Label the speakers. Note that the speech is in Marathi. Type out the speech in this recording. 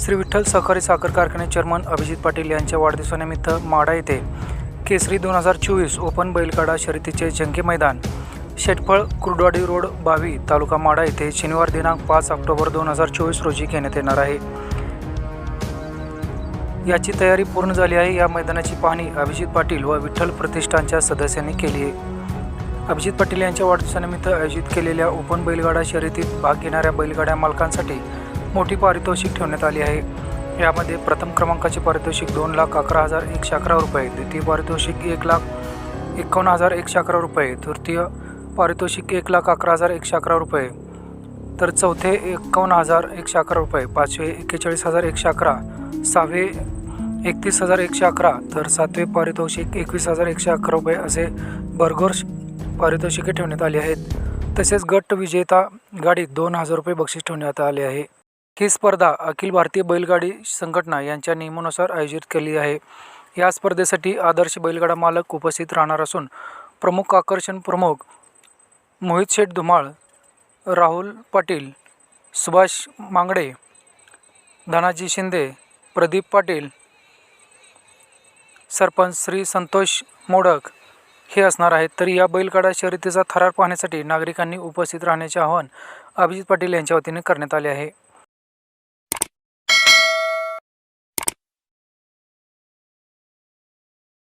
Speaker 1: श्री विठ्ठल सहकारी साखर कारखाने चेअरमन अभिजित पाटील यांच्या वाढदिवसानिमित्त माडा येथे केसरी दोन हजार चोवीस ओपन बैलगाडा शर्यतीचे जंगी मैदान शेटफळ कुर्डवाडी रोड बावी तालुका माडा येथे शनिवार दिनांक पाच ऑक्टोबर दोन हजार चोवीस रोजी घेण्यात येणार आहे. याची तयारी पूर्ण झाली आहे. या मैदानाची पाहणी अभिजित पाटील व विठ्ठल प्रतिष्ठानच्या सदस्यांनी केली आहे. अभिजित पाटील यांच्या वाढदिवसानिमित्त आयोजित केलेल्या ओपन बैलगाडा शर्यतीत भाग घेणाऱ्या बैलगाड्या मालकांसाठी मोठी पारितोषिक ठेवण्यात आली आहे. यामध्ये प्रथम क्रमांकाचे पारितोषिक दोन लाख अकरा हजार एकशे अकरा रुपये द्वितीय पारितोषिक एक लाख एकावन्न हजार एकशे अकरा रुपये तृतीय पारितोषिक एक लाख अकरा हजार एकशे अकरा रुपये तर चौथे एकावन्न हजार एकशे अकरा रुपये पाचवे एक्केचाळीस हजार एकशे अकरा सहावे एकतीस हजार एकशे अकरा तर सातवे पारितोषिक एकवीस हजार एकशे अकरा रुपये असे भरघोष पारितोषिके ठेवण्यात आली आहेत. तसेच गट विजेता गाडीत दोन हजार रुपये बक्षीस ठेवण्यात आले आहे. ही स्पर्धा अखिल भारतीय बैलगाडी संघटना यांच्या नियमानुसार आयोजित केली आहे. या स्पर्धेसाठी आदर्श बैलगाडा मालक उपस्थित राहणार असून प्रमुख आकर्षण प्रमुख मोहित शेठ धुमाळ राहुल पाटील सुभाष मांगडे धनाजी शिंदे प्रदीप पाटील सरपंच श्री संतोष मोडक हे असणार आहेत. तर या बैलगाडा शर्यतीचा थरार पाहण्यासाठी नागरिकांनी उपस्थित राहण्याचे आवाहन अभिजित पाटील यांच्या वतीने करण्यात आले आहे.